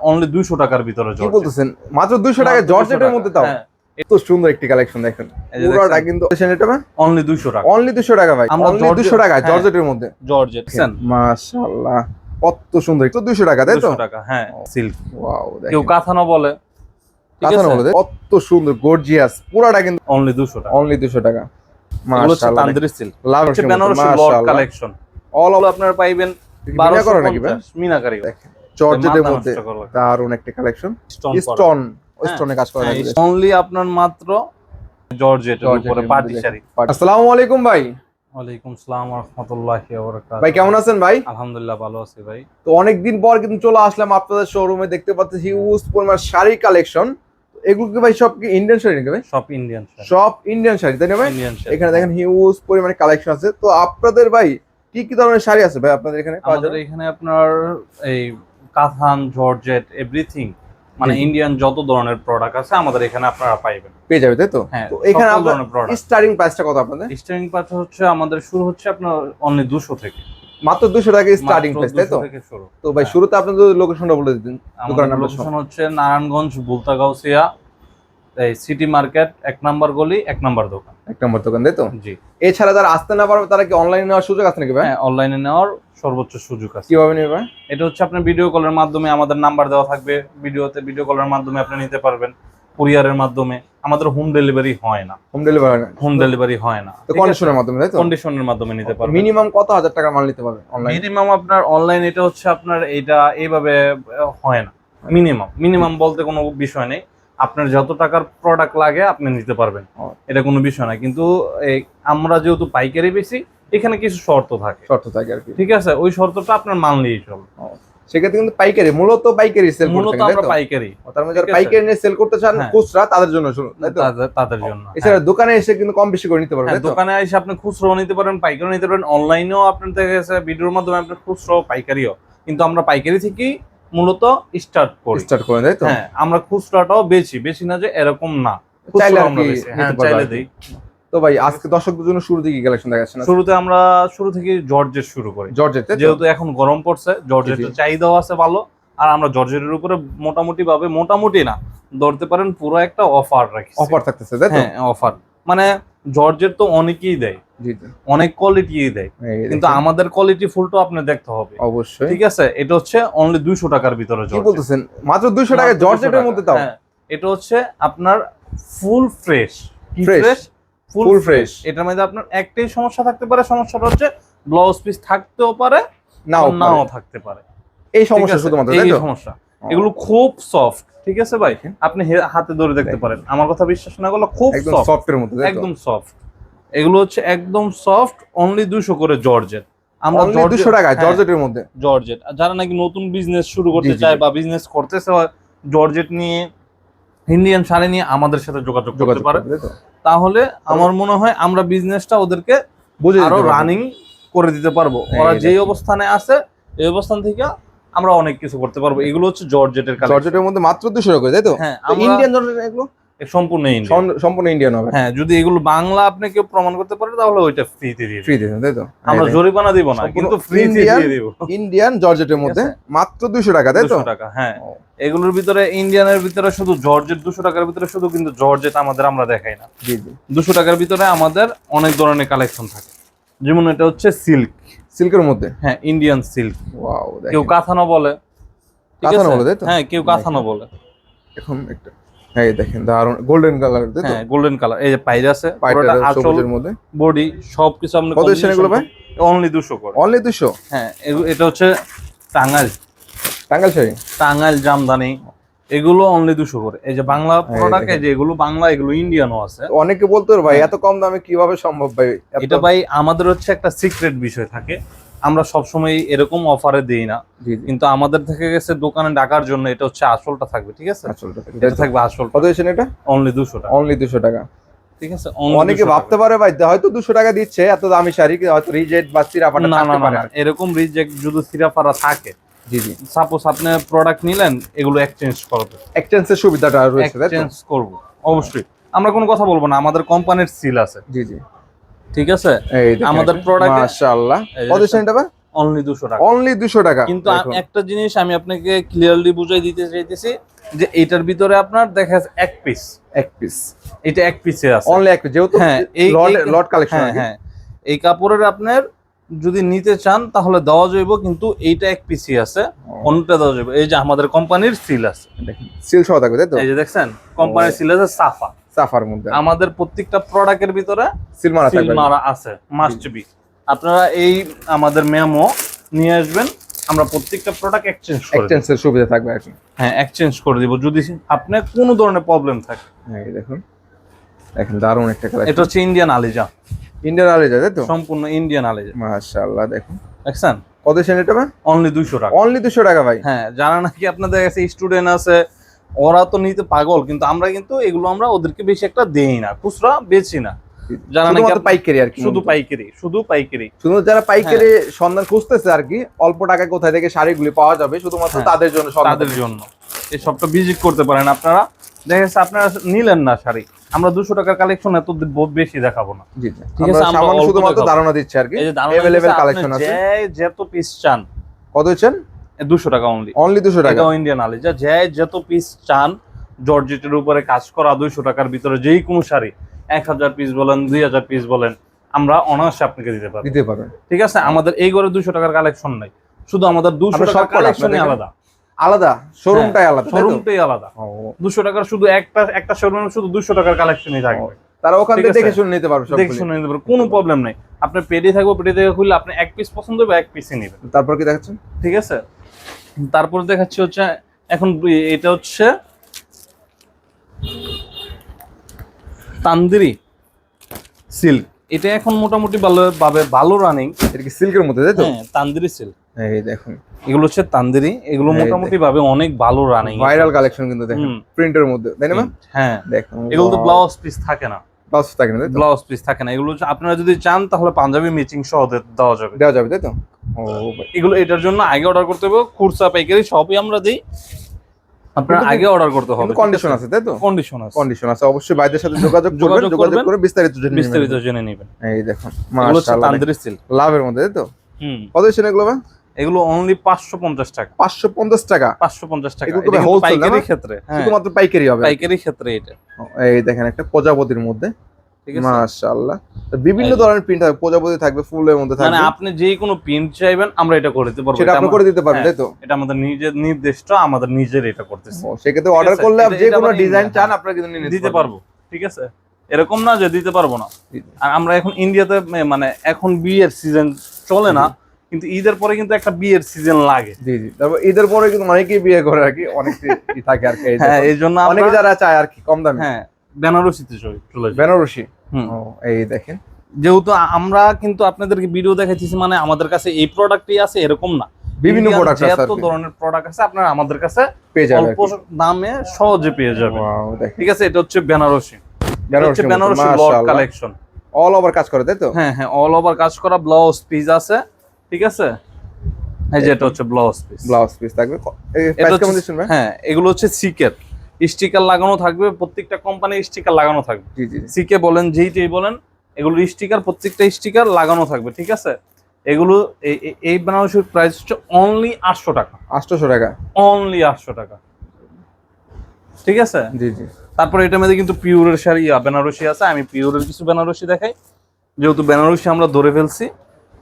Only দুইশো টাকার ভিতরে জর্জেট। বলতেছেন? মাত্র 200 টাকা। জর্জেটের মধ্যে তাও? হ্যাঁ, এত সুন্দর একটি কালেকশন দেখেন। পুরোটা কিন্তু এটা অনলি দুইশো টাকা। অনলি 200 টাকা ভাই। অনলি জর্জেট- 200 টাকা। জর্জেটের মধ্যে। জর্জেট? মাশাআল্লাহ কত সুন্দর। তো 200 টাকা তাই তো? 200 টাকা হ্যাঁ। সিল্ক ওয়াও কেউ কাঁথানো বলে। ঠিক কথা না আছে? বলে কত সুন্দর গর্জিয়াস পুরাটা কিন্তু অনলি দুশো টাকা। অনলি 200 টাকা। মাশাআল্লাহ তান্দ্রি সিল্ক লাভ হচ্ছে বেনারসি কালেকশন অল অল আপনারা পাইবেন মিনা বারোশো করো নাকি ভাই? পঞ্চাশ। মিনাকারি দেখেন। জর্জেটের মধ্যে। দারুণ একটা কালেকশন স্টোন স্টোন হ্যাঁ। কাজ করা আছে অনলি আপনার মাত্র জর্জেটের উপরে পার্টি শাড়ি। আসসালামু আলাইকুম ভাই। ওয়ালাইকুম আসসালাম ওয়া রাহমাতুল্লাহি ওয়া বারাকাতুহু ভাই কেমন আছেন ভাই? আলহামদুলিল্লাহ ভালো আছি ভাই। তো অনেকদিন পর কিন্তু চলে আসলাম আপনাদের শোরুমে দেখতে পাচ্ছি হিউজ পরিমাণ শাড়ি কালেকশন এগুলো কি ভাই সব কি ইন্ডিয়ান শাড়ি নাকি ভাই? সব ইন্ডিয়ান শাড়ি। সব ইন্ডিয়ান শাড়ি তাই না ভাই? এখানে দেখেন হিউজ পরিমাণে কালেকশন আছে। তো আপনাদের ভাই কি কি ধরনের শাড়ি আছে ভাই আপনাদের এখানে আমাদের এখানে আপনার এই কাথান জর্জেট এভরিথিং মানে ইন্ডিয়ান যত ধরনের প্রোডাক্ট আছে আমাদের এখানে আপনারা পাইবেন। পেয়ে যাবে তাই তো? হ্যাঁ এখানে প্রোডাক্ট স্টার্টিং প্রাইসটা কত আপনাদের? স্টার্টিং প্রাইস হচ্ছে আমাদের শুরু হচ্ছে আপনার অনলি দুশো থেকে। মাত্র দুশো টাকা স্টার্টিং প্রাইস তাই তো? তো ভাই হ্যাঁ। শুরুতে আপনি যদি লোকেশনটা বলে দিতেন আমাদের দোকানের লোকেশন হচ্ছে নারায়ণগঞ্জ বুলতাগাউসিয়া এই সিটি মার্কেট এক নাম্বার গলি এক নাম্বার দোকান। এক নম্বর দোকান তাই তো? জি। এছাড়া যারা আসতে না পারবে তারা কি অনলাইনে নেওয়ার সুযোগ আছে নাকি ভাই? হ্যাঁ অনলাইনে নেওয়ার সর্বোচ্চ সুযোগ আছে। কীভাবে নেবে? এটা হচ্ছে আপনার ভিডিও কলের মাধ্যমে আমাদের নাম্বার দেওয়া থাকবে। ভিডিওতে ভিডিও কলের মাধ্যমে আপনি নিতে পারবেন। কুরিয়ারের মাধ্যমে। আমাদের হোম ডেলিভারি হয় না। হোম ডেলিভারি না। হোম ডেলিভারি হয় না। তো কন্ডিশনের মাধ্যমে তাই তো? কন্ডিশনের মাধ্যমে নিতে পারবেন। মিনিমাম কত হাজার টাকার মাল নিতে পারবে অনলাইন মিনিমাম আপনার অনলাইন এটা হচ্ছে আপনার এটা এইভাবে হয় না। মিনিমাম মিনিমাম বলতে কোনো বিষয় নেই। আপনার যত টাকার প্রোডাক্ট লাগে আপনি নিতে পারবেন। এটা কোনো বিষয় না। কিন্তু আমরা যেহেতু পাইকারি বেশি এখানে কিছু শর্ত থাকে। শর্ত থাকে আর কি। ঠিক আছে? ওই শর্তটা আপনার মাল নিয়েই চলবে সেক্ষেত্রে কিন্তু পাইকারি মূলত পাইকারি সেল মূলত আমরা পাইকারি। তার মধ্যে যারা পাইকারি নিয়ে সেল করতে চান হ্যাঁ। খুচরা তাদের জন্য তাদের জন্য এছাড়া দোকানে এসে কিন্তু কম বেশি করে নিতে পারবে হ্যাঁ, দোকানে এসে আপনি খুচরো নিতে পারেন পাইকারিও নিতে পারেন। অনলাইনেও আপনার থেকে ভিডিওর মাধ্যমে আপনি খুচরো পাইকারিও। কিন্তু আমরা পাইকারি থেকেই মূলত স্টার্ট করি। স্টার্ট করে তাই তো? হ্যাঁ আমরা খুচরাটাও বেচি বেশি না যে এরকম না। চাইলে আমরা। হ্যাঁ চাইলে। দিই। তো ভাই আজকে দর্শকদের জন্য শুরু থেকে কালেকশন দেখাচ্ছেন শুরুতে আমরা শুরু থেকে জর্জেট শুরু করি। জর্জেট যেহেতু এখন গরম পড়ছে জর্জেটের চাহিদাও আছে ভালো আর আমরা জর্জেটের উপরে মোটামুটি ভাবে মোটামুটি না ধরতে পারেন পুরো একটা অফার রাখি অফার থাকতেছে তাই হ্যাঁ অফার। মানে জর্জেট তো অনেকেই দেয় অনেক কোয়ালিটি দেয় কিন্তু আমাদের কোয়ালিটি ফুলটা আপনি দেখতে হবে। অবশ্যই। ঠিক আছে? এটা হচ্ছে অনলি দুইশো টাকার ভিতরে বলতেছেন? মাত্র 200 টাকা মাত্র 200 জর্জেটের মধ্যে তাও? হ্যাঁ, এটা হচ্ছে আপনার full fresh fresh full fresh? এটার মধ্যে আপনার একটাই সমস্যা থাকতে পারে সমস্যাটা হচ্ছে ব্লাউজ পিস থাকতেও পারে নাও নাও থাকতে পারে। এই সমস্যা? শুধুমাত্র এই সমস্যা। এগুলো খুব সফট ঠিক আছে ভাই। আপনি হাতে ধরে দেখতে। পারেন। আমার কথা বিশ্বাস না করলে খুব সফট সফটের মধ্যে তাই তো? একদম সফট এগুলো হচ্ছে একদম সফট অনলি দুশো করে জর্জেট। আমরা 200 টাকা হ্যাঁ, জর্জেটের মধ্যে। জর্জেট। যারা নাকি নতুন বিজনেস শুরু করতে চায় বা বিজনেস করতেছে জর্জেট নিয়ে ইন্ডিয়ান শাড়ি নিয়ে আমাদের সাথে যোগাযোগ করতে পারে। তাহলে আমার মনে হয় আমরা বিজনেসটা ওদেরকে বুঝে আরও রানিং করে দিতে পারব। ওরা যেই অবস্থানে আছে এই অবস্থান থেকে আমরা অনেক কিছু করতে পারব। এগুলো হচ্ছে জর্জেটের কাজ জর্জেটের মধ্যে মাত্র দুশো টাকা তাই তো? হ্যাঁ ইন্ডিয়ান জর্জেট এগুলো? সম্পূর্ণ ইন্ডিয়ান সম্পূর্ণ ইন্ডিয়ান হবে। হ্যাঁ যদি এগুলো বাংলা আপনি কেউ প্রমাণ করতে পারে তাহলে ওইটা ফ্রিতে দিয়ে ফ্রি দিবেন তাই তো? আমরা জরিমানা দিব না কিন্তু ফ্রিতে দিয়ে দিব। ইন্ডিয়ান জর্জেটের মধ্যে মাত্র 200 টাকা তাই তো? 200 টাকা হ্যাঁ। এগুলোর ভিতরে ইন্ডিয়ানের ভিতরে শুধু জর্জেট দুশো টাকার ভিতরে শুধু কিন্তু জর্জেট আমাদের আমরা দেখাই না। জি জি। দুশো টাকার ভিতরে আমাদের অনেক ধরনের কালেকশন থাকে। যেমন এটা হচ্ছে সিল্ক সিল্কের মধ্যে? হ্যাঁ ইন্ডিয়ান সিল্ক ওয়াও কেউ কাথানো বলে কাঁথানো বলে, তাই তো? হ্যাঁ কেউ কাথানো বলে। এখন একটা হ্যাঁ এই দেখেন দারুণ গোল্ডেন কালার তাই তো? হ্যাঁ গোল্ডেন কালার এই যে পাইর আছে পাইটার আসল মধ্যে। বডি সবকিছু আপনি কত এসেছেন এগুলো ভাই? অনলি দুশো করে। অনলি 200 হ্যাঁ এটা হচ্ছে টাঙ্গাইল। টাঙ্গাইল শাড়ি? টাঙ্গাইল জামদানি এগুলো অনলি দুশো করে। এই যে বাংলা প্রোডাক্ট দেখেন। যে এগুলো বাংলা এগুলো ইন্ডিয়ানও আছে। অনেকে বলতো "রে ভাই এত কম দামে কীভাবে সম্ভব ভাই? এটা ভাই আমাদের হচ্ছে একটা সিক্রেট বিষয় থাকে। আমরা সবসময় এরকম অফারে দিই না। কিন্তু আমাদের থেকে গেছে দোকানে ডাকার জন্য এটা হচ্ছে আসলটা থাকবে ঠিক আছে? আসলটা এটা থাকবে আসল কত এসেছেন এটা? অনলি দুশো টাকা। অনলি 200 টাকা। ঠিক আছে অনেকে ভাবতে পারে ভাই হয়তো 200 টাকা দিচ্ছে এত দামি শাড়ি হয়তো রিজেক্ট বা সিরাফাটা না না থাকতে না এরকম রিজেক্ট যদি সিরাফারা থাকে জি জি। সাপোজ আপনি প্রোডাক্ট নিলেন এগুলো এক্সচেঞ্জ করবে এক্সচেঞ্জের সুবিধাটা রয়েছে এক্সচেঞ্জ করব। অবশ্যই। আমরা কোনো কথা বলব না আমাদের কোম্পানির সিল আছে। জি জি। ঠিক আছে? এই আমাদের প্রোডাক্ট মাশাআল্লাহ। কত এসেছেন এটা অনলি দুশো টাকা। অনলি দুশো টাকা। কিন্তু একটা জিনিস আমি আপনাকে ক্লিয়ারলি বুঝাই দিতে চাইতেছি যে এটার ভিতরে আপনার দেখা যাচ্ছে এক পিস এক পিস এটা এক পিসে আছে। অনলি এক piece, যেহেতু হ্যাঁ এই লট কালেকশন হ্যাঁ হ্যাঁ। এই কাপড়ের আপনার যদি নিতে চান তাহলে দেওয়া যাইব কিন্তু এইটা এক পিসি আছে। অন্যটা দেওয়া যাবে এই যে আমাদের কোম্পানির সিল আছে। সিল সহ থাকবে তাই তো? এই যে দেখছেন কোম্পানির সিল আছে সাফা। সাফার মধ্যে আমাদের প্রত্যেকটা প্রোডাক্টের ভিতরে সিল মারা সিল মারা আছে মাস্ট বি আপনারা এই আমাদের মেমো নিয়ে আসবেন আমরা প্রত্যেকটা প্রোডাক্ট এক্সচেঞ্জ করে। এক্সচেঞ্জের সুবিধা থাকবে এখন। হ্যাঁ এক্সচেঞ্জ করে দিব। যদি আপনার কোনো ধরনের প্রবলেম থাকে। হ্যাঁ দেখুন। দেখেন দারুণ একটা কালেকশন এটা হচ্ছে ইন্ডিয়ান আলিজা ইন্ডিয়ান আলিজা তাই তো? সম্পূর্ণ ইন্ডিয়ান আলিজা মাশাআল্লাহ দেখুন। দেখছেন? কত সেন এটা অনলি দুইশো টাকা। অনলি দুশো টাকা ভাই। হ্যাঁ যারা নাকি আপনাদের কাছে স্টুডেন্ট আছে ওরা তো নিতে পাগল কিন্তু আমরা কিন্তু এগুলো আমরা ওদেরকে বেশি একটা দেই না খুচরা বেচি না। যারা নাকি পাইকারি আর কি শুধু পাইকারি শুধু পাইকারি। শুধু যারা পাইকারি সন্ধান খুঁজতেছে আর কি অল্প টাকায় কোথায় থেকে শাড়িগুলি পাওয়া যাবে শুধুমাত্র হ্যাঁ, তাদের জন্য তাদের জন্য। এই সবটা ভিজিট করতে পারেন আপনারা। দেখা যাচ্ছে আপনারা নিলেন না শাড়ি। আমরা দুশো টাকার কালেকশন এত বেশি দেখাবো না। ঠিক আছে, আমরা শুধুমাত্র ধারণা দিচ্ছি আর কি। অ্যাভেলেবেল কালেকশন আছে। যে যত পিস চান। কত হচ্ছেন দুশো টাকা অনলি অনলি দুশো টাকা। ইন্ডিয়ান আলিজা যে যত পিস চান জর্জেটের উপরে কাজ করা দুইশো টাকার ভিতরে যেই কোনো শাড়ি এক হাজার পিস বলেন দুই হাজার পিস বলেন আমরা অনায়াসে আপনাকে দিতে পারব। দিতে পারবেন। ঠিক আছে? আমাদের এই ঘরে দুশো টাকার কালেকশন নাই। শুধু আমাদের দুশো টাকার কালেকশনই আলাদা। আলাদা শোরুমটাই আলাদা তাই তো? শোরুমটাই আলাদা। দুশো টাকার শুধু একটা একটা শোরুমে শুধু দুশো টাকার কালেকশনই থাকবে। তারা ওখান থেকে দেখে শুনে নিতে পারবে দেখে শুনে নিতে পারব কোনো প্রবলেম নেই। আপনার পেডি থাকবে পেডি থেকে খুললে আপনি এক পিস পছন্দ হবে এক পিসই নেবেন। তারপর কি দেখাচ্ছেন? ঠিক আছে? তারপর দেখাচ্ছি হচ্ছে এখন এটা হচ্ছে তান্দিরি সিল্ক। এটা এখন মোটামুটি ভালো ভাবে ভালো রানিং এটা কি সিল্কের মধ্যে তাই তো? হ্যাঁ তান্দিরি সিল্ক। এই দেখুন। এগুলো হচ্ছে তান্দিরি এগুলো মোটামুটি ভাবে অনেক ভালো রানিং ভাইরাল কালেকশন কিন্তু দেখেন প্রিন্টের মধ্যে তাই না? হ্যাঁ। দেখুন এগুলো তো ব্লাউজ পিস থাকে না। ব্লাউজ থাকে না ব্লাউজ পিস থাকে না এগুলো আপনারা যদি চান তাহলে পাঞ্জাবি ম্যাচিং সহ দেওয়া যাবে। দেওয়া যাবে তাই তো? এগুলো এটার জন্য আগে অর্ডার করতে হবে খুরসা পাইকারি সবই আমরা দিই। আপনারা আগে অর্ডার করতে হবে কন্ডিশন আছে? তাই তো? কন্ডিশন আছে। কন্ডিশন আছে অবশ্যই বাইদের সাথে যোগাযোগ করবেন যোগাযোগ করে বিস্তারিত জেনে নেবেন। বিস্তারিত জেনে নেবেন। এই দেখুন মাশাআল্লাহ লাভের মধ্যে তাই তো? হুম। কত ছিল এগুলো এগুলো অনলি পাঁচশো পঞ্চাশ টাকা। পাঁচশো পঞ্চাশ টাকা? পাঁচশো পঞ্চাশ টাকা। এগুলো পাইকারি ক্ষেত্রে হ্যাঁ। শুধুমাত্র পাইকারি হবে। পাইকারি ক্ষেত্রে এটা। এই দেখেন একটা প্রজাপতির মধ্যে। ঠিক আছে? মাশাআল্লাহ। বিভিন্ন ধরনের প্রিন্ট থাকবে প্রজাপতি থাকবে ফুলের মধ্যে মানে থাকবে। আপনি যে কোনো প্রিন্ট চাইবেন আমরা এটা করে দিতে পারব। সেটা আপনি করে দিতে পারবেন হ্যাঁ। তাই তো? এটা আমাদের নিজের নির্দিষ্ট আমাদের নিজের এটা করতেছে। সেক্ষেত্রে অর্ডার করলে আপনি যে কোনো ডিজাইন চান। আপনারা কিন্তু নিয়ে দিতে পারব। ঠিক আছে? এরকম না যে দিতে পারব না। আর আমরা এখন ইন্ডিয়াতে মানে এখন বিয়ের সিজন চলে না। কিন্তু ঈদের পরে কিন্তু একটা বিয়ের সিজন লাগে। জি জি। তারপর ঈদের পরে কিন্তু অনেকেই বিয়ে করে আর কি অনেক থাকে আর কি হ্যাঁ এই জন্য অনেকে যারা চায় আর কি কম দামে। হ্যাঁ বেনারসিতে চলে- বেনারসি? হুম। এই দেখেন। যেহেতু আমরা কিন্তু আপনাদেরকে ভিডিও দেখাইতেছি মানে আমাদের কাছে এই প্রোডাক্টই আছে এরকম না। বিভিন্ন প্রোডাক্ট আছে কি। ধরনের প্রোডাক্ট আছে আপনারা আমাদের কাছে পেয়ে যাবেন অল্প দামে সহজে পেয়ে যাবেন। ঠিক আছে এটা হচ্ছে Benarasi. Benarasi Benarasi lot collection all over কাজ করে তাই তো? হ্যাঁ হ্যাঁ অল ওভার কাজ করা ব্লাউজ পিস আছে। ঠিক আছে? এই যে এটা হচ্ছে ব্লাউজ পিস ব্লাউজ পিস থাকবে। এই এটা হচ্ছে- ভাই? হ্যাঁ এগুলো হচ্ছে সিকের স্টিকার লাগানো থাকবে প্রত্যেকটা কোম্পানির স্টিকার লাগানো থাকবে। জি জি সিকে বলেন যেইটাই বলেন এগুলো স্টিকার প্রত্যেকটা স্টিকার লাগানো থাকবে ঠিক আছে? এগুলো এই- বেনারসির প্রাইস হচ্ছে অনলি আটশো টাকা। আটশোশো টাকা। অনলি আটশো টাকা। ঠিক আছে? জি জি। তারপরে এটার মধ্যে কিন্তু পিওরের শাড়ি বেনারসি আছে। আমি পিওরের কিছু বেনারসি দেখাই। যেহেতু বেনারসি আমরা ধরে ফেলছি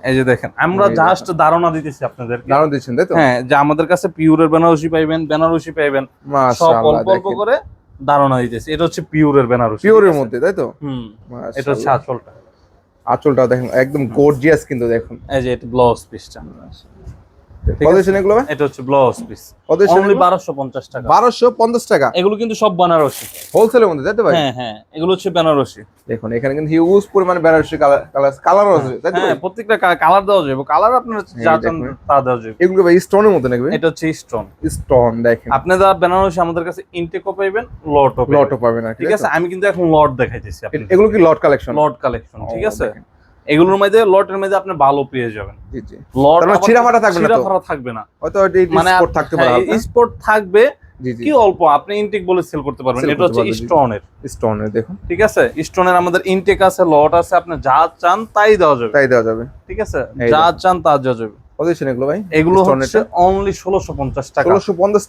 এই যে দেখেন আমরা জাস্ট ধারণা দিতেছি আপনাদের ধারণা দিচ্ছেন তাই তো? হ্যাঁ যে আমাদের কাছে পিওরের বেনারসি পাইবেন বেনারসি পাইবেন সব অল্প অল্প করে ধারণা দিতেছি। এটা হচ্ছে পিওরের বেনারসি পিওরের মধ্যে তাই তো? হুম এটা হচ্ছে আঁচলটা। আঁচলটা দেখেন একদম গর্জিয়াস কিন্তু দেখুন। এই যে এটা ব্লাউজ পিসটা এগুলো এটা হচ্ছে ব্লাউজ পিস অনলি টাকা। এগুলো কিন্তু সব বেনারসি। হোলসেলের মধ্যে তাই ভাই? হ্যাঁ হ্যাঁ এগুলো হচ্ছে বেনারসি। দেখুন এখানে কিন্তু হিউজ পরিমাণে বেনারসি কালার কালারও আছে তাই হ্যাঁ প্রত্যেকটা কালার দেওয়া যাবে। কালার আপনার যা চান তা দেওয়া যাবে। এগুলো ভাই স্টোনের মধ্যে নাকি এটা হচ্ছে স্টোন স্টোন দেখেন। আপনারা বেনারসি আমাদের কাছে ইনটেকও পাইবেন লটও লটও পাবেন ঠিক আছে? আমি কিন্তু এখন লট দেখাইতেছি এগুলো কি লট কালেকশন লট কালেকশন ঠিক আছে? এগুলোর মধ্যে লটের মধ্যে আপনি ভালো পেয়ে যাবেন। জি জি। লট মানে ছিঁড়াফাটা থাকবে না ছিঁড়াফাটা থাকবে না। হয়তো মানে স্পট থাকতে পারে হালকা। থাকবে কি অল্প? আপনি ইনটেক বলে সেল করতে পারবেন। Sell এটা হচ্ছে স্টোনের স্টোনের দেখুন। ঠিক আছে? স্টোনের আমাদের ইনটেক আছে লট আছে আপনি যা চান তাই দেওয়া যাবে। তাই দেওয়া যাবে। ঠিক আছে? যা চান তা দেওয়া যাবে। এগুলো ভাই এগুলো হচ্ছে অনলি টাকা। ষোলোশো পঞ্চাশ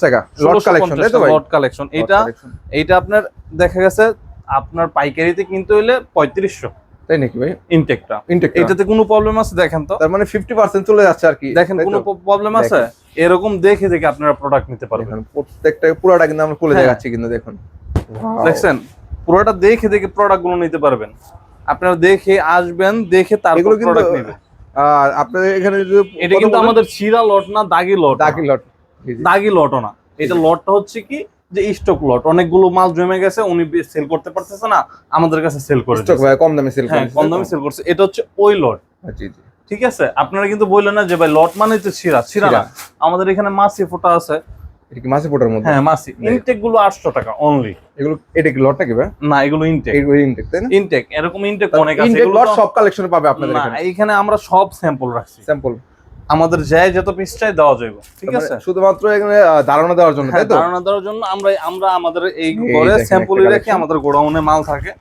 টাকা। লট কালেকশন তাই তো ভাই? লট কালেকশন এটা Lot এটা আপনার দেখা গেছে আপনার পাইকারিতে কিনতে হইলে পঁয়ত্রিশশো। তাই নাকি ভাই? ইনটেকটা ইনটেক এটাতে কোনো প্রবলেম আছে? দেখেন তো। তার মানে ফিফটি পার্সেন্ট চলে যাচ্ছে আর কি। দেখেন কোনো প্রবলেম আছে? এরকম দেখে দেখে আপনারা প্রোডাক্ট নিতে পারবেন। প্রত্যেকটা পুরোটা কিন্তু আমরা খুলে হ্যাঁ। দেখাচ্ছি কিন্তু দেখুন। দেখছেন? পুরোটা দেখে দেখে প্রোডাক্টগুলো নিতে পারবেন। আপনারা দেখে আসবেন দেখে তারপর প্রোডাক্ট নেবেন। আর আপনাদের এখানে এটা কিন্তু আমাদের ছিঁড়া লট না দাগি লট। দাকি লট। দাগি লটও না। এটা লটটা হচ্ছে কি? যে স্টক লট অনেকগুলো মাল জমে গেছে উনি সেল করতে পারতেছে না আমাদের কাছে সেল করে দিয়েছে। ভাই কম দামে সেল হ্যাঁ কম দামে সেল করছে। এটা হচ্ছে ওই লট জি জি। ঠিক আছে? আপনারা কিন্তু বললেন না যে ভাই লট মানে তো ছিঁড়া ছিঁড়া না। আমাদের এখানে মাছি ফোটা আছে। এটা কি মাসে ফোটার মধ্যে? হ্যাঁ মাছি ইনটেকগুলো আটশো টাকা অনলি এগুলো এটা কি লট নাকি ভাই? না এগুলো ইনটেক এগুলো ইনটেক তাই না? ইনটেক এরকম ইনটেক অনেক আছে। এগুলো লট সব কালেকশন পাবে আপনাদের না এখানে। আমরা সব স্যাম্পল রাখছি। স্যাম্পল আমাদের যায় যত পিস চাই দেওয়া যাবে ঠিক আছে? শুধুমাত্র এখানে ধারণা দেওয়ার জন্য হ্যাঁ তাই তো? ধারণা দেওয়ার জন্য আমরা আমরা আমাদের এই ঘরে স্যাম্পলই রেখে আমাদের গোডাউনে মাল থাকে।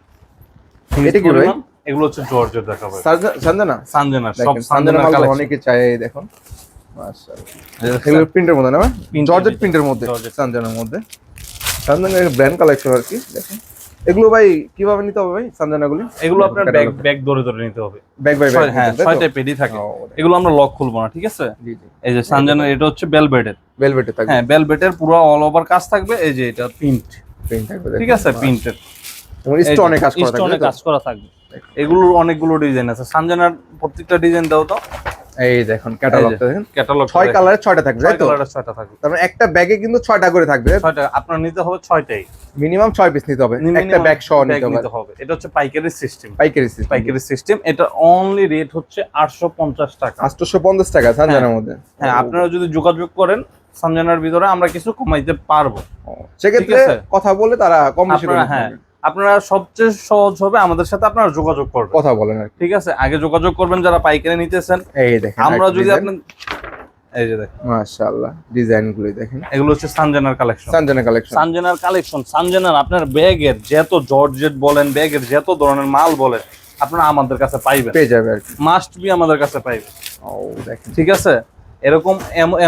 এটা কি ভাই? এগুলো হচ্ছে জর্জের দেখাবে। সানজানা? সানজেনা সব সানজেনার মাল অনেকে চায় এই দেখুন। মাশাআল্লাহ। এগুলো প্রিন্টের মধ্যে না জর্জেট প্রিন্টের মধ্যে। সানজানার মধ্যে। সানজানা ব্র্যান্ড কালেকশন আর কি দেখেন। এগুলো ভাই কীভাবে নিতে হবে ভাই সানজানাগুলি এগুলো আপনার ব্যাগ ব্যাগ ধরে ধরে নিতে হবে। ব্যাগ বাই ব্যাগ ছয়- হ্যাঁ ছয়টা পেডি থাকে। এগুলো আমরা লক খুলবো না ঠিক আছে? এই যে সানজানার এটা হচ্ছে বেলবেটের ভেলভেটে থাকবে। হ্যাঁ বেলবেটের পুরো অল ওভার কাজ থাকবে এই যে এটা প্রিন্ট। প্রিন্ট থাকবে ঠিক আছে প্রিন্টের। স্টোনে কাজ করা থাকবে স্টোনে কাজ করা থাকবে। এগুলোর অনেকগুলো ডিজাইন আছে। সানজানার প্রত্যেকটা ডিজাইন দাও তো। এই দেখুন ক্যাটালগটা দেখেন। ক্যাটালগ ছয় কালারের ছয়টা থাকবে তাই তো? কালারের ছয়টা থাকবে। তার মানে একটা ব্যাগে কিন্তু ছয়টা করে থাকবে। ছয়টা আপনার নিতে হবে ছয়টাই। মিনিমাম ছয় পিস নিতে হবে একটা ব্যাগ সহ নিতে হবে। এটা হচ্ছে পাইকারি সিস্টেম পাইকারি সিস্টেম পাইকারি সিস্টেম এটা অনলি রেট হচ্ছে আটশো পঞ্চাশ টাকা। আটশোশো পঞ্চাশ টাকা সানজানার মধ্যে। হ্যাঁ আপনারা যদি যোগাযোগ করেন সানজানার ভিতরে আমরা কিছু কমাইতে পারব। সেক্ষেত্রে কথা বলে তারা কম বেশি হ্যাঁ। আপনারা সবচেয়ে সহজ হবে আমাদের সাথে আপনারা যোগাযোগ করবেন। কথা বলেন ঠিক আছে? আগে যোগাযোগ করবেন যারা পাইকারি নিতেছেন। এই দেখেন আমরা যদি আপনি এই যে দেখেন। মাশাআল্লাহ ডিজাইন গুলোই দেখেন। এগুলো হচ্ছে সানজানার কালেকশন। সানজানা কালেকশন। সানজানার কালেকশন সানজানার আপনার ব্যাগের যত জর্জেট বলেন ব্যাগের যত ধরনের মাল বলেন আপনারা আমাদের কাছে পাইবেন। পেয়ে যাবে আর কি। মাস্ট বি আমাদের কাছে পাইবেন। ও দেখেন। ঠিক আছে? এরকম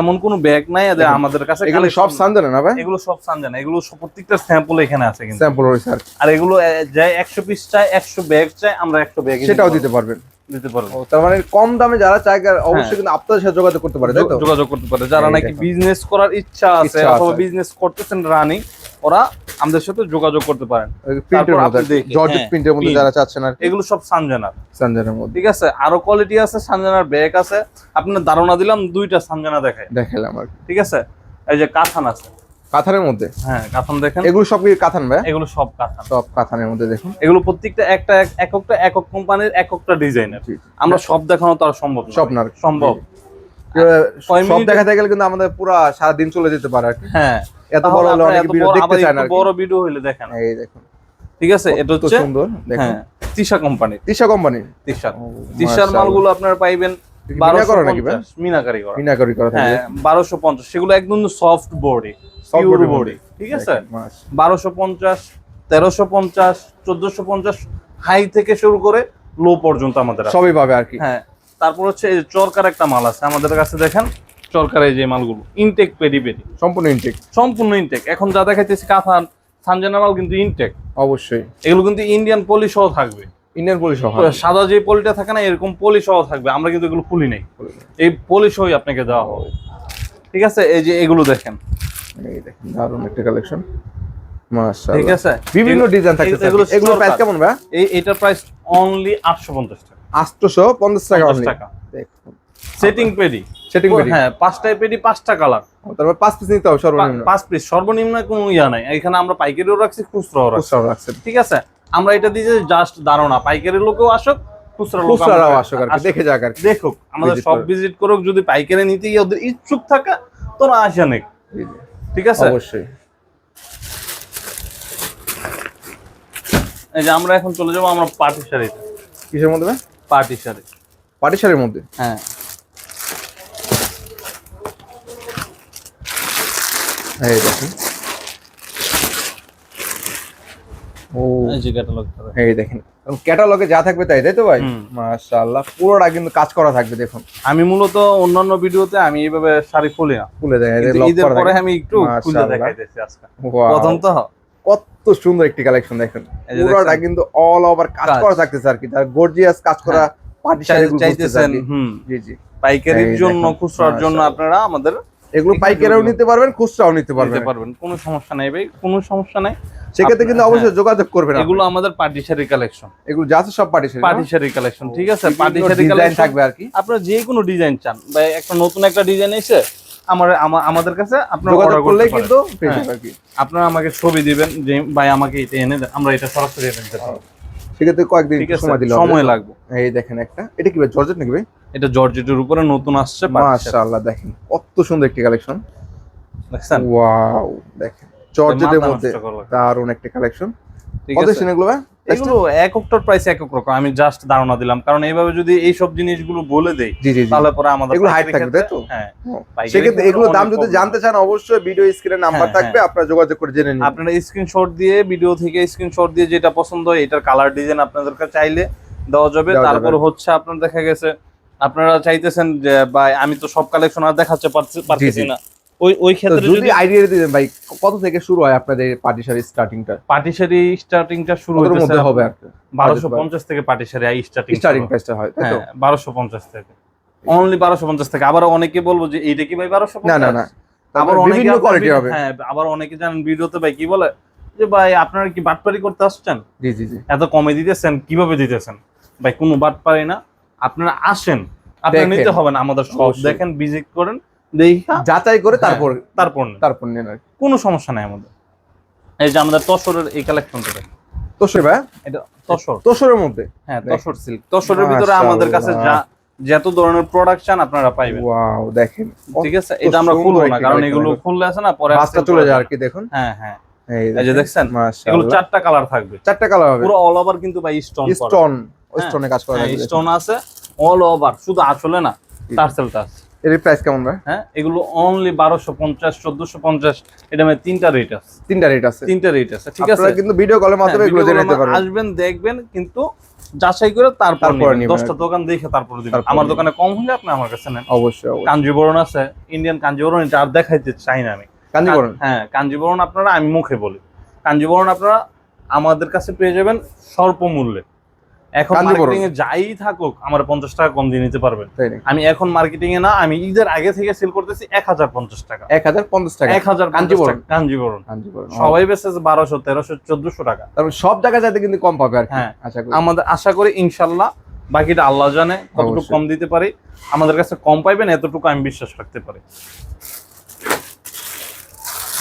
এমন কোন ব্যাগ নাই আমাদের কাছে এগুলো সব সানজানা না ভাই? এগুলো সব সানজানা এগুলো প্রত্যেকটা স্যাম্পল এখানে আছে কিন্তু। স্যাম্পল রয়েছে আর আর এগুলো যাই একশো পিস চাই একশো ব্যাগ চাই আমরা একশো ব্যাগ সেটাও দিতে পারবেন। দিতে পারব। তার মানে কম দামে যারা চায় অবশ্যই কিন্তু আপনাদের সাথে যোগাযোগ করতে পারে তাই তো? যোগাযোগ করতে পারে। যারা নাকি বিজনেস করার ইচ্ছা আছে অথবা। বিজনেস করতেছেন রানিং ওরা আমাদের সাথে যোগাযোগ করতে পারেন। প্রিন্টের মধ্যে জর্জেট হ্যাঁ, প্রিন্টের মধ্যে যারা চাচ্ছেন আর এগুলো সব সানজানার। সানজানার মধ্যে। ঠিক আছে? আরও কোয়ালিটি আছে সানজানার ব্যাগ আছে। আপনার ধারণা দিলাম দুইটা সানজানা দেখায়। দেখালাম আর ঠিক আছে? এই যে কাথান আছে। কাথানের মধ্যে? হ্যাঁ কাথান দেখেন। এগুলো সব কি কাথান ভাই? এগুলো সব কাথান। সব কাথানের মধ্যে দেখুন। এগুলো প্রত্যেকটা একটা এক- এককটা একক কোম্পানির এককটা ডিজাইনের। আমরা সব দেখানো তো আর সম্ভব না। সব না সম্ভব। সব দেখাতে গেলে কিন্তু আমাদের পুরো সারা দিন চলে যেতে পারে হ্যাঁ। এত বড় হলে অনেকে ভিডিও দেখতে চায় না। বড় ভিডিও হইলে দেখেন। এই দেখুন। ঠিক আছে এটা হচ্ছে সুন্দর দেখুন। তিশা কোম্পানি তিশা কোম্পানি তিশার ও, তিশার মালগুলো আপনারা পাইবেন মিনাকারি করা। মিনাকারি করা থাকে। সেগুলো একদম সফট বডি পিওর বডি ঠিক আছে? হাই থেকে শুরু করে লো পর্যন্ত আমাদের সবই পাবে আর কি। হ্যাঁ তারপর হচ্ছে চরকার একটা মাল আছে। আমাদের কাছে দেখেন চরকার এই যে মালগুলো। ইনটেক পেডি পেডি সম্পূর্ণ ইনটেক সম্পূর্ণ ইনটেক এখন যা দেখাইতেছি কাথান সানজানা মাল কিন্তু ইনটেক অবশ্যই। এগুলো কিন্তু ইন্ডিয়ান পলি সহ থাকবে। ইন্ডিয়ান পুলিশ সহ সাদা যে পলিটা থাকে না এরকম পলি সহ থাকবে। আমরা কিন্তু এগুলো খুলি নাই। এই পলি সহই আপনাকে দেওয়া হবে। ঠিক আছে? এই যে এগুলো দেখেন। এই দেখেন দারুণ একটা কালেকশন ঠিক আছে? বিভিন্ন ডিজাইন থাকছে এগুলো এগুলো প্রাইস কেমন ভাই? এই এটার প্রাইস অনলি আটশো পঞ্চাশ টাকা। 850 টাকা 50 টাকা। দেখুন। সেটিং পেডি সেটিং পেডি হ্যাঁ পাঁচটায় পেডি পাঁচটা কালার তারপর পাঁচ পিস নিতে হবে সর্বনিম্ন। পাঁচ পিস সর্বনিম্ন কোনো ইয়া নাই। এখানে আমরা পাইকারিও রাখছি খুচরাও রাখছি। ঠিক আছে? আমরা এটা দিয়ে জাস্ট ধারণা পাইকারি লোকেও আসুক খুচরাও আমাদের আসুক আর দেখে যাক আর দেখুক আমাদের সব ভিজিট করুক। যদি পাইকারি নিতে গিয়ে ওদের ইচ্ছুক থাকে তোরা আসে নেক। জি, জি। ঠিক আছে? অবশ্যই। এই যে আমরা এখন চলে যাব আমরা পার্টি শাড়িতে কিসের মধ্যে পার্টি শাড়ি পাটি শাড়ির মধ্যে? হ্যাঁ। এই দেখুন ও। এই যে ক্যাটালগ এই দেখেন। ক্যাটালগে যা থাকবে তাই তাই তো ভাই? মাশাআল্লাহ পুরোটা কিন্তু কাজ করা থাকবে দেখুন। আমি মূলত অন্যান্য ভিডিওতে আমি এইভাবে শাড়ি খুলি না খুলে দেয় ঈদের পরে আমি একটু খুলে। দেখাইতেছি আজকে। প্রথম তো। কত সুন্দর একটি কালেকশন দেখেন। পুরোটা কিন্তু অল ওভার কাজ। করা থাকতেছে আর কি। যার গর্জিয়াস কাজ করা পার্টি শাড়িগুলো চাইতেছেন হুম। জি জি। পাইকারির জন্য খুচরার জন্য আপনারা আমাদের এগুলো পাইকারিও নিতে পারবেন খুচরাও নিতে পারবেন। পারবেন। কোনো সমস্যা নাই ভাই কোনো সমস্যা নাই। সেক্ষেত্রে কিন্তু অবশ্যই যোগাযোগ করবেন এগুলো আমাদের পার্টি শাড়ি কালেকশন। এগুলো যা আছে সব party sari party sari collection ঠিক আছে? পার্টি বিভিন্ন কালেকশন থাকবে আর কি। আপনারা যে কোনো ডিজাইন চান। বা একটা নতুন একটা ডিজাইন এসে আমার আমাদের কাছে আপনারা যোগাযোগ অর্ডার করলে কিন্তু পেয়ে হ্যাঁ। যাবে আর কি। আপনারা আমাকে ছবি দিবেন যে ভাই আমাকে এটা এনে দেন আমরা এটা সরাসরি এনে দিতে পারব। সেক্ষেত্রে কয়েকদিন ঠিক আছে সময় দিলে সময় লাগবে। এই দেখেন একটা। এটা কি ভাই জর্জেট নাকি ভাই? এটা জর্জেটের উপরে নতুন আসছে। মাশাআল্লাহ দেখেন। কত সুন্দর একটি কালেকশন। দেখছেন? ওয়াও দেখেন। জর্জেটের মধ্যে দারুণ দারুণ একটা কালেকশন। ঠিক আছে। শুনে ভাই? এগুলো এক একটার প্রাইস এক এক রকম। আমি জাস্ট ধারণা দিলাম। কারণ এইভাবে যদি এই সব জিনিসগুলো বলে দেই তাহলে পরে আমাদের এগুলো থাকবে, তাই তো? হ্যাঁ। সেক্ষেত্রে ক্ষেত্রে এগুলোর দাম যদি জানতে চান অবশ্যই ভিডিও স্ক্রিনে নাম্বার থাকবে আপনারা যোগাযোগ করে জেনে নিন। আপনারা স্ক্রিনশট দিয়ে ভিডিও থেকে স্ক্রিনশট দিয়ে যেটা পছন্দ হয় এটার কালার ডিজাইন আপনাদের কাছে চাইলে দেওয়া যাবে। তারপর হচ্ছে আপনার দেখা গেছে আপনারা চাইতেছেন যে ভাই আমি তো সব কালেকশন আর দেখাতে পারছি- পারতেছি না। ওই ওই ক্ষেত্রে যদি আইডিয়া দিতেন ভাই কত থেকে শুরু হয় আপনাদের পার্টি শাড়ি স্টার্টিংটা পাটি শাড়ি স্টার্টিংটা শুরু হইতেছে মধ্যে হবে আর বারোশো পঞ্চাশ থেকে পাটি শাড়ি স্টার্টিং স্টার্টিং প্রাইসটা হয়। তাই তো? হ্যাঁ বারোশো পঞ্চাশ থেকে। অনলি বারোশো পঞ্চাশ থেকে। আবার অনেকে বলব যে এইটা কি ভাই বারোশো না না না। আবার অনেকে কোয়ালিটি হবে। হ্যাঁ আবার অনেকে জানেন ভিডিওতে ভাই কি বলে? যে ভাই আপনারা কি বাটপারি করতে আসছেন? জি জি জি। এত কমে দিতেছেন কীভাবে দিতেছেন? ভাই কোনো বাটপারি না। আপনারা আসেন। আপনারা নিতে হবে না আমাদের সব। দেখেন ভিজিট করেন। যাচাই করে তারপর তারপর তারপর নেন আর কোনো সমস্যা নাই আমাদের। এই যে আমাদের তসরের এই কালেকশনটা দেখেন। তোষর ভাই? এটা তসর। তোষরের মধ্যে? হ্যাঁ। তসর সিল্ক তসরের ভিতরে আমাদের কাছে যা যত ধরনের প্রোডাকশন আপনারা পাইবেন। ওয়াও দেখেন। ঠিক আছে এটা আমরা খুলবো না কারণ এগুলো। খুললে আছে না পরে বাসটা চলে যায় আর কি দেখুন। হ্যাঁ হ্যাঁ। এই যে দেখছেন? এগুলো চারটা কালার থাকবে। চারটা কালার হবে। পুরো অল ওভার কিন্তু ভাই স্টোন স্টোন হ্যাঁ। স্টোনে কাজ করা স্টোন আছে অল ওভার শুধু আসলে না টার্সেলটা আছে। এর প্রাইস কেমন ভাই? হ্যাঁ এগুলো অনলি বারোশো পঞ্চাশ চোদ্দশো পঞ্চাশ এটা মানে তিনটা রেট আছে। তিনটা রেট আছে। তিনটা রেট আছে ঠিক আছে? আপনারা কিন্তু ভিডিও কলের মাধ্যমে হ্যাঁ, এগুলো জেনে নিতে পারবেন। আসবেন দেখবেন কিন্তু যাচাই করে তারপর দশটা। দোকান দেখে তারপর দিবেন। আমার দোকানে কম হলে আপনি আমার কাছে নেন। অবশ্যই অবশ্যই। কাঞ্জিবরণ আছে ইন্ডিয়ান কাঞ্জিবরণ এটা আর দেখাইতে চাই না আমি। কাঞ্জিবরণ? হ্যাঁ কাঞ্জিবরণ আপনারা আমি মুখে বলি। কাঞ্জিবরণ আপনারা আমাদের কাছে পেয়ে যাবেন স্বল্প মূল্যে। এখন মার্কেটিং এ যাই থাকুক আমার পঞ্চাশ টাকা কম দিয়ে নিতে পারবেন। আমি এখন মার্কেটিং এ না আমি ঈদের আগে থেকে সেল করতেছি এক হাজার পঞ্চাশ টাকা। এক হাজার পঞ্চাশ টাকা। এক হাজার কাঞ্জিবরণ। কাঞ্জিবরণ সবাই বেচে বারোশো তেরোশো চোদ্দশো টাকা। তারপর সব জায়গায় যাতে কিন্তু কম পাবে আর হ্যাঁ। আশা করি। আমাদের আশা করি ইনশাল্লাহ বাকিটা আল্লাহ জানে কতটুকু কম দিতে পারি। আমাদের কাছে কম পাইবেন এতটুকু আমি বিশ্বাস রাখতে পারি।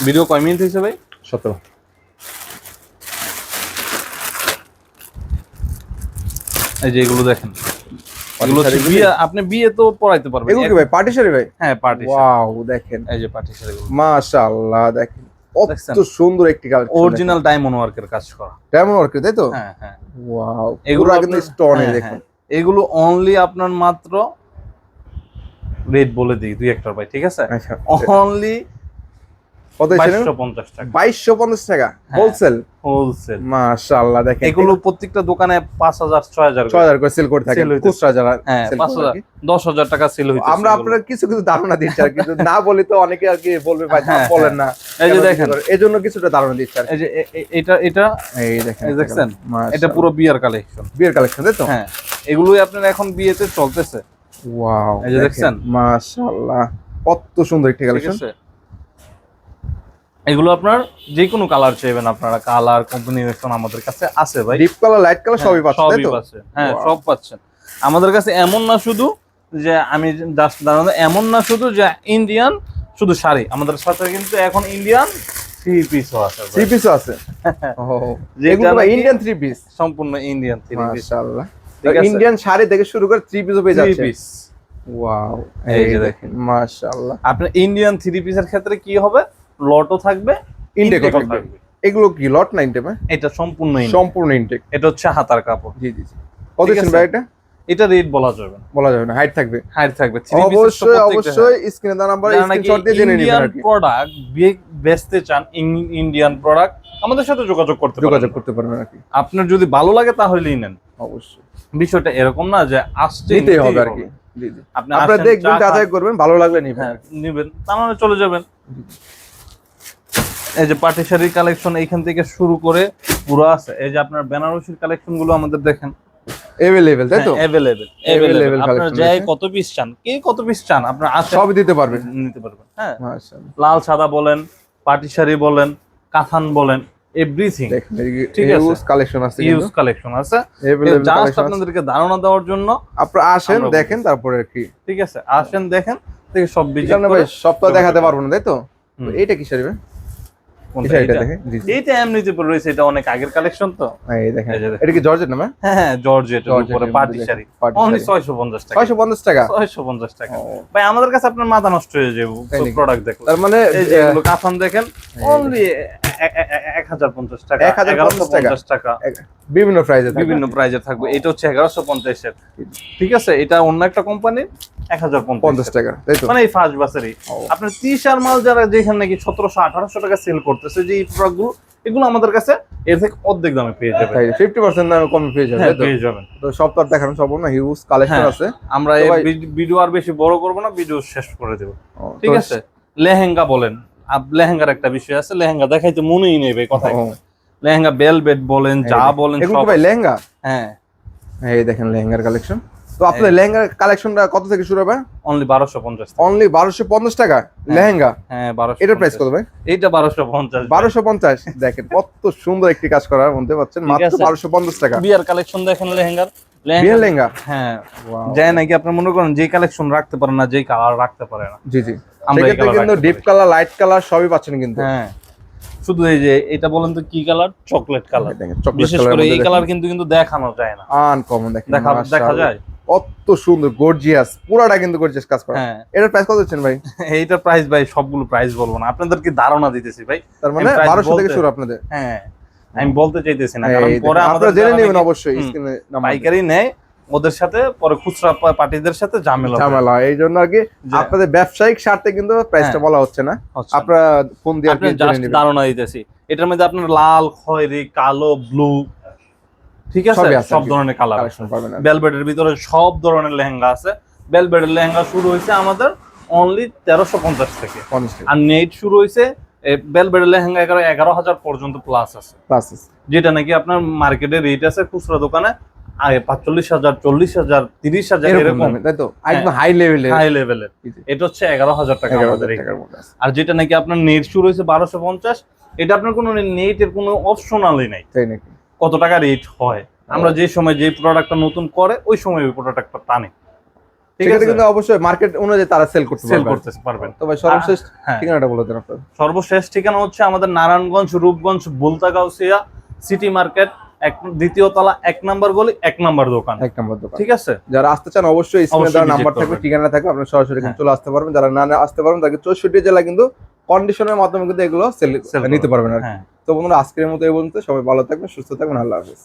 ভিডিও কয় মিনিট হয়েছে ভাই? সতেরো। এই যে এগুলো দেখেন। এগুলো বিয়ে আপনি বিয়ে তো পড়াইতে পারবেন। এগুলো কি ভাই পার্টি শাড়ি ভাই? হ্যাঁ পার্টি ওয়াও দেখেন। এই যে পার্টি মাশাআল্লাহ দেখেন। কত সুন্দর একটি কালেকশন অরিজিনাল ডায়মন্ড ওয়ার্কের কাজ করা। ডায়মন্ড ওয়ার্ক তাই তো? হ্যাঁ হ্যাঁ। ওয়াও এগুলো কিন্তু স্টোনে হ্যাঁ, দেখুন। হ্যাঁ। এগুলো অনলি আপনার মাত্র রেট বলে দিই দুই একটার ভাই ঠিক আছে? আচ্ছা। অনলি কত বাইশশো পঞ্চাশ টাকা। হ্যাঁ। হোলসেল হোলসেল মাশাআল্লাহ দেখেন। এগুলো প্রত্যেকটা দোকানে করে। সেল করে থাকে। খুচরা যারা হ্যাঁ টাকা সেল আমরা আপনার কিছু কিছু ধারণা দিচ্ছি আর কিন্তু না বলি তো অনেকে আর কি বলবে ভাই হ্যাঁ, বলেন না। এই যে দেখেন। কিছু এই জন্য কিছুটা ধারণা দিচ্ছি আর এই যে এটা এটা এই দেখেন এই দেখছেন? এটা পুরো বিয়ার কালেকশন বিয়ের কালেকশন তাই তো? হ্যাঁ। এগুলোই আপনার এখন বিয়েতে চলতেছে। ওয়াও এই যে দেখছেন? মাশাআল্লাহ। কত সুন্দর একটি কালেকশন এগুলো আপনার যে কোনো কালার চাইবেন আপনারা কালার কম্বিনেশন আমাদের কাছে আছে ভাই। ডিপ কালার লাইট কালার সবই পাচ্ছেন সবই পাচ্ছেন হ্যাঁ সব পাচ্ছেন। আমাদের কাছে এমন না শুধু যে আমি জাস্ট দাঁড়ানো এমন না শুধু যে ইন্ডিয়ান শুধু শাড়ি। আমাদের সাথে কিন্তু এখন ইন্ডিয়ান থ্রি পিসও আছে থ্রি পিস আছে? ইন্ডিয়ান থ্রি পিস সম্পূর্ণ ইন্ডিয়ান থ্রি পিস মাশাআল্লাহ। ইন্ডিয়ান শাড়ি থেকে শুরু করে থ্রি পিসও পেয়ে থ্রি পিস ওয়াও এই যে দেখেন। মাশাআল্লাহ। আপনার ইন্ডিয়ান থ্রি পিসের ক্ষেত্রে কি হবে? লটও থাকবে ইনটেকও থাকবে। এগুলো কি লট না ইনটেক এটা সম্পূর্ণ ইনটেক। সম্পূর্ণ ইনটেক এটা হচ্ছে হাতার কাপড়। জি জি কত ভাই এটা? এটা রেট বলা যাবে না। বলা যাবে না হাইট থাকবে। হাইট থাকবে। অবশ্যই অবশ্যই স্ক্রিনে দেওয়া নাম্বার স্ক্রিনশট দিয়ে জেনে নেবেন আর প্রোডাক্ট বেচতে চান ইন্ডিয়ান প্রোডাক্ট আমাদের সাথে যোগাযোগ করতে পারেন যোগাযোগ করতে পারবেন আর কি। আপনার যদি ভালো লাগে তাহলেই নেন। অবশ্যই। বিষয়টা এরকম না যে আসতে নিতেই হবে আর কি। জি জি। আপনি আপনারা দেখবেন যাচাই করবেন ভালো লাগলে নিবেন। হ্যাঁ নিবেন। মানে চলে যাবেন। এই যে পাটি শাড়ির কালেকশন এইখান থেকে শুরু করে পুরো আছে। এই যে আপনার বেনারসির কালেকশনগুলো আমাদের দেখেন। এভেলেবেল তাই তো? অ্যাভেলেবেল Available আপনার যাই কত পিস চান? কে কত পিস চান? আপনার আসেন সবই দিতে পারবেন। নিতে পারবেন হ্যাঁ। মাশাআল্লাহ। লাল সাদা বলেন পাটি শাড়ি বলেন কাথান বলেন এভরিথিং ঠিক আছে। ইউজ কালেকশন আছে ইউজ কালেকশন আছে। জাস্ট আপনাদেরকে ধারণা দেওয়ার জন্য আপনারা আসেন দেখেন তারপরে আর কি। ঠিক আছে আসেন দেখেন থেকে সব কারণে ভাই সপ্তাহ দেখাতে পারব না তাই তো? এইটা কি শাড়ি এটা এটা এটা? দেখেন জি জি। এইটা এমনিতে রয়েছে এটা অনেক আগের কালেকশন তো। হ্যাঁ, এই দেখেন। এই যে দেখেন। এটা কি জর্জেট না হ্যাঁ হ্যাঁ জর্জেট উপরে মধ্যে শাড়ি। অনলি 650 টাকা। ছয়শো পঞ্চাশ টাকা? 650 টাকা। ভাই আমাদের কাছে আপনার মাথা নষ্ট হয়ে যাবে প্রোডাক্ট দেখলে তার মানে এই যে এগুলো কাফান দেখেন অনলি 1050 টাকা 1050 টাকা। 1150 টাকা। এক- বিভিন্ন প্রাইজে বিভিন্ন প্রাইজে থাকবে। এটা হচ্ছে 1150 এর ঠিক আছে? এটা অন্য একটা কোম্পানি 1050 পঞ্চাশ টাকা মানে এই ফার্স্ট। আপনার ত্রিশ আর মাল যারা যেখানে নাকি সতেরোশো আঠারোশো টাকা সেল করতেছে যে এই প্রোডাক্টগুলো এগুলো আমাদের কাছে এর থেকে অর্ধেক দামে পেয়ে যাবেন। তাই ফিফটি পার্সেন্ট দামে কমে পেয়ে যাবে হ্যাঁ তো? পেয়ে যাবেন। তো সব তো দেখানো সব না হিউজ কালেকশন হ্যাঁ। আছে। আমরা তো ভিডিও আর বেশি বড় করব না ভিডিও শেষ করে দেব। ঠিক আছে? লেহেঙ্গা বলেন। লেহেঙ্গার একটা বিষয় আছে লেহেঙ্গা দেখাইতে মনেই নেবে কথা লেহেঙ্গা বেলভেট বলেন যা বলেন এগুলো সব ভাই লেহেঙ্গা? হ্যাঁ। এই দেখেন লেহেঙ্গার কালেকশন তো আপনাদের লেহেঙ্গার কালেকশনটা কত থেকে শুরু হবে? অনলি বারোশো পঞ্চাশ অনলি বারোশো পঞ্চাশ টাকা? লেহেঙ্গা? হ্যাঁ বারোশো এটার প্রাইস কত ভাই? এইটা বারোশো পঞ্চাশ। বারোশো পঞ্চাশ? দেখেন কত সুন্দর একটি কাজ করার মধ্যে পাচ্ছেন মাত্র আছে। বারোশো পঞ্চাশ টাকা। বিয়ার কালেকশন দেখেন লেহেঙ্গার। বিয়ের লেহেঙ্গা? হ্যাঁ যায় নাকি? আপনি মনে করেন যে কালেকশন রাখতে পারেন না কালার রাখতে পারে না। জি জি। আমরা এই কিন্তু ডিপ কালার লাইট কালার সবই পাচ্ছেন কিন্তু। হ্যাঁ। শুধু এই যে এটা বলেন তো কি কালার চকলেট কালার দেখেন চকলেট বিশেষ করে এই কালার কিন্তু কিন্তু দেখানো যায় না। আনকমন দেখেন দেখা দেখা যায়? কত সুন্দর গর্জিয়াস পুরাটা কিন্তু গর্জিয়াস কাজ করা। হ্যাঁ। এটার প্রাইস কত দিচ্ছেন ভাই? এইটার প্রাইস ভাই সবগুলো প্রাইস বলব না। আপনাদেরকে ধারণা দিতেছি ভাই। তার মানে থেকে শুরু আপনাদের। হ্যাঁ আমি বলতে চাইতেছি না। কারণ পরে আপনারা জেনে নেবেন অবশ্যই স্ক্রিনে পাইকারি নেয় ওদের সাথে পরে খুচরা পার্টিদের সাথে ঝামেলা ঝামেলা এই জন্য আর কি আপনাদের ব্যবসায়িক স্বার্থে কিন্তু প্রাইসটা হ্যাঁ। বলা হচ্ছে না। আপনারা ফোন দিয়ে ধারণা দিতেছি। এটার মধ্যে আপনার লাল খয়েরি কালো ব্লু ঠিক আছে? সব ধরনের কালার কালেকশন পাবেন বেলবেটের ভিতরে সব ধরনের লেহেঙ্গা আছে। বেলবেটের লেহেঙ্গা শুরু হয়েছে আমাদের অনলি তেরোশো পঞ্চাশ থেকে। আর নেট শুরু হয়েছে বেলবেটের লেহেঙ্গা এগারো এগারো হাজার পর্যন্ত প্লাস আছে। প্লাস যেটা নাকি আপনার মার্কেটে রেট আছে খুচরা দোকানে পাঁচচল্লিশ হাজার চল্লিশ হাজার তিরিশ হাজার এরকম তাই তো? একদম হাই লেভেলের হাই জি। এটা হচ্ছে এগারো হাজার টাকা আমাদের। আর যেটা নাকি আপনার নেট শুরু হয়েছে বারোশো পঞ্চাশ এটা আপনার কোনো নেটের কোনো অপশনালই নাই। তাই নাকি? কত টাকা রেট হয়? আমরা যে সময় যে প্রোডাক্টটা নতুন করে ওই সময় ওই প্রোডাক্টটা টানে। ঠিক আছে? কিন্তু অবশ্যই মার্কেট অনুযায়ী তারা সেল করতে সেল করতে পারবেন। তো ভাই সর্বশেষ হ্যাঁ। ঠিকানাটা বলে দেন আপনার। সর্বশেষ ঠিকানা হচ্ছে আমাদের নারায়ণগঞ্জ রূপগঞ্জ বুলতাগাউসিয়া সিটি মার্কেট এক দ্বিতীয় তলা এক নাম্বার গলি এক নাম্বার দোকান। এক নম্বর দোকান। ঠিক আছে? যারা আসতে চান অবশ্যই স্ক্রিনে দেওয়া নাম্বার থাকবে ঠিকানা থাকবে আপনারা সরাসরি হ্যাঁ। চলে আসতে পারবেন। যারা না আসতে পারবেন তাকে চৌষট্টি জেলা কিন্তু কন্ডিশনের মাধ্যমে কিন্তু এগুলো সেল নিতে পারবেন আর হ্যাঁ। তো বন্ধুরা আজকের মতো এই বলতে সবাই ভালো থাকবেন সুস্থ থাকবেন। আল্লাহ হাফিজ।